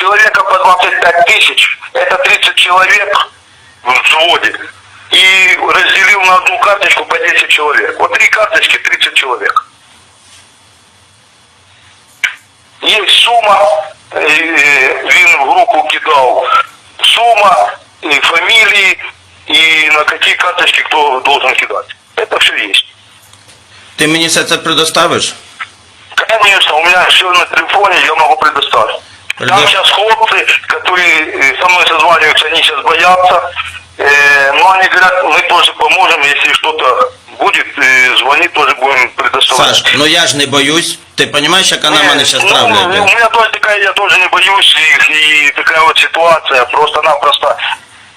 человека по 25 тысяч, это 30 человек в взводе. И разделил на одну карточку по 10 человек. Вот три карточки, 30 человек. Есть сума, е, він в руку кидав сума, и фамилии, и на какие карточки кто должен кидать. Это все есть. Ти мені все це предоставиш? Конечно, у меня все на телефоне, я могу предоставить. Там Предо- сейчас хлопцы, которые э, со мной созваниваются, они сейчас боятся. Э, но они говорят, мы тоже поможем, если что-то будет, э, звони, тоже будем предоставлять. Саш, ну я ж не боюсь. Ти розумієш, яка на Не, мене зараз ну, травля У йде? меня тоже такая, я тоже не боюсь их, и такая вот ситуация, просто-напросто.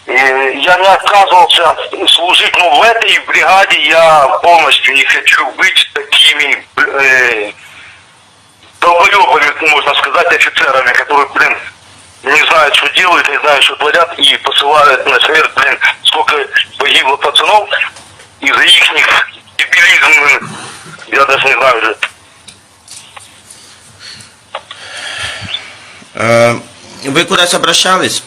э, Я не отказывался служить, но в этой бригаде я полностью не хочу быть такими э, долбоебами, можно сказать, офицерами, которые, блин, не знают, что делают, не знают, что творят, и посылают на смерть, блин, сколько погибло пацанов из-за их дебилизм, я даже не знаю уже. Е, ви кудись обращались?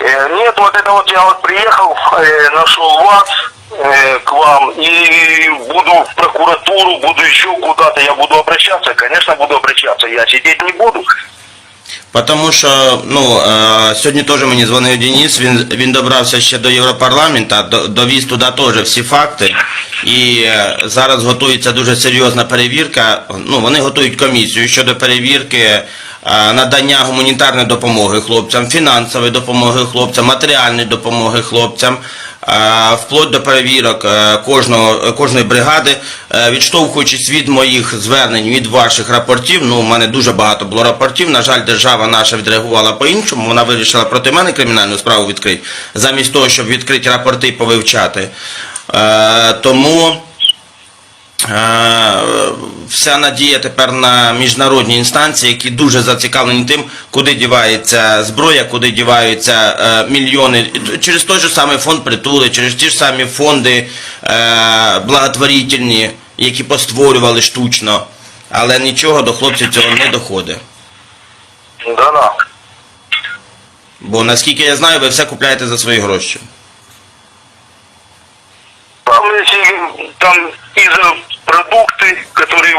Э, Нет, вот это вот я вот приехал, э, нашел вас э, к вам и буду в прокуратуру, буду еще куда-то, я буду обращаться, конечно, буду обращаться, я сидеть не буду. Тому що ну, е, сьогодні теж мені дзвонив Денис, він, він добрався ще до Європарламента, до- довіз туди теж всі факти. І е, зараз готується дуже серйозна перевірка. Ну, вони готують комісію щодо перевірки е, надання гуманітарної допомоги хлопцям, фінансової допомоги хлопцям, матеріальної допомоги хлопцям. Е, Вплоть до перевірок е, кожного, кожної бригади, Е, відштовхуючись від моїх звернень, від ваших рапортів, ну, у мене дуже багато було рапортів, на жаль, держава наша відреагувала по-іншому, вона вирішила проти мене кримінальну справу відкрити, замість того, щоб відкрити рапорти і повивчати. Тому вся надія тепер на міжнародні інстанції, які дуже зацікавлені тим, куди дівається зброя, куди діваються е, мільйони через той же самий фонд притули, через ті ж самі фонди е, благотворительні, які постворювали штучно, але нічого до хлопців цього не доходить. Да-да. Бо наскільки я знаю, ви все купляєте за свої гроші.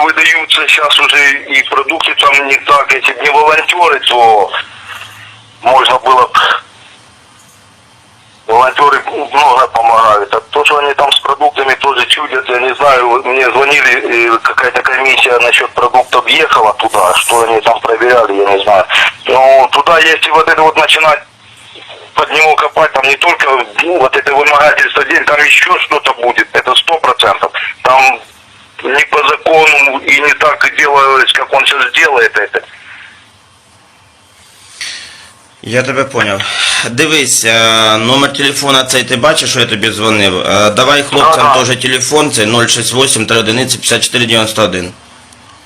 Выдаются сейчас уже, и продукты там не так, если бы не волонтеры, то можно было б Волонтеры много помогают. А то, что они там с продуктами тоже чудят, я не знаю, мне звонили, какая-то комиссия насчет продуктов ехала туда, что они там проверяли, я не знаю. Но туда, если вот это вот начинать под него копать, там не только ну, вот это вымогательство денег, там еще что-то будет, это сто процентов. Там не по закону и не так делалось, как он сейчас делает это. Я тебе поняв. Дивись, е, номер телефона цей ти бачиш, що я тобі дзвонив. Е, Давай хлопцям Ага. теж телефон, це 068 31 54 91.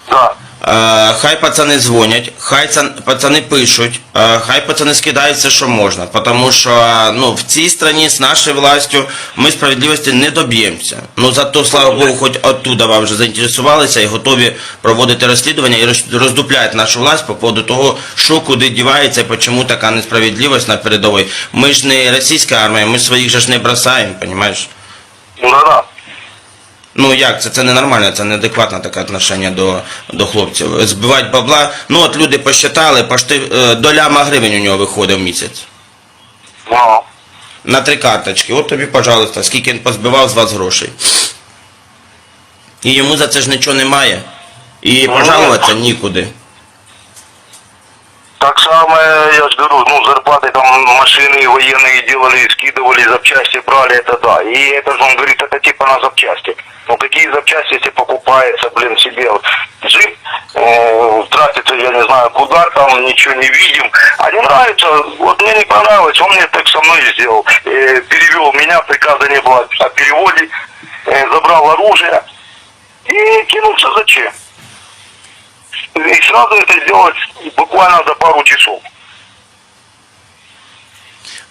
Да. Е, Хай пацани дзвонять, хай цан- пацани пишуть, е, хай пацани скидають що можна. Тому що ну, в цій страні з нашою властю ми справедливості не доб'ємося. Ну зато, слава Богу, хоч оттуда вам вже заінтересувалися і готові проводити розслідування і роз- роздупляють нашу власть по поводу того, що куди дівається і чому така несправедливість на передовій. Ми ж не російська армія, ми своїх же ж не бросаємо, розумієш? Да-да. Ну як це? Це ненормально, це неадекватне таке отношення до, до хлопців. Збивати бабла. Ну от люди посчитали, пошти е, до ляма гривень у нього виходить в місяць. Ну. На три карточки. От тобі, пожалуйста, скільки він позбивав з вас грошей. І йому за це ж нічого немає. І пожалуватися нікуди. Я же говорю, ну, зарплаты там машины военные делали, скидывали, запчасти брали, это да. И это же он говорит, это типа на запчасти. Ну, какие запчасти, если покупается, блин, себе джип, э, тратится, я не знаю, куда там, ничего не видим. А не нравится, вот мне не понравилось, он мне так со мной сделал. Э, перевел меня, приказа не было о переводе, э, забрал оружие и кинулся зачем? И сразу это сделать буквально за пару часов.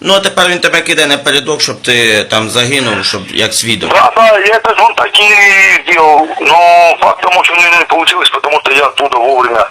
Ну а тепер він тебе кидає напередок, щоб ти там загинув, щоб як свідок. Да, да, я это он так и сделал. Факт тому, что не получилось, потому что я оттуда вовремя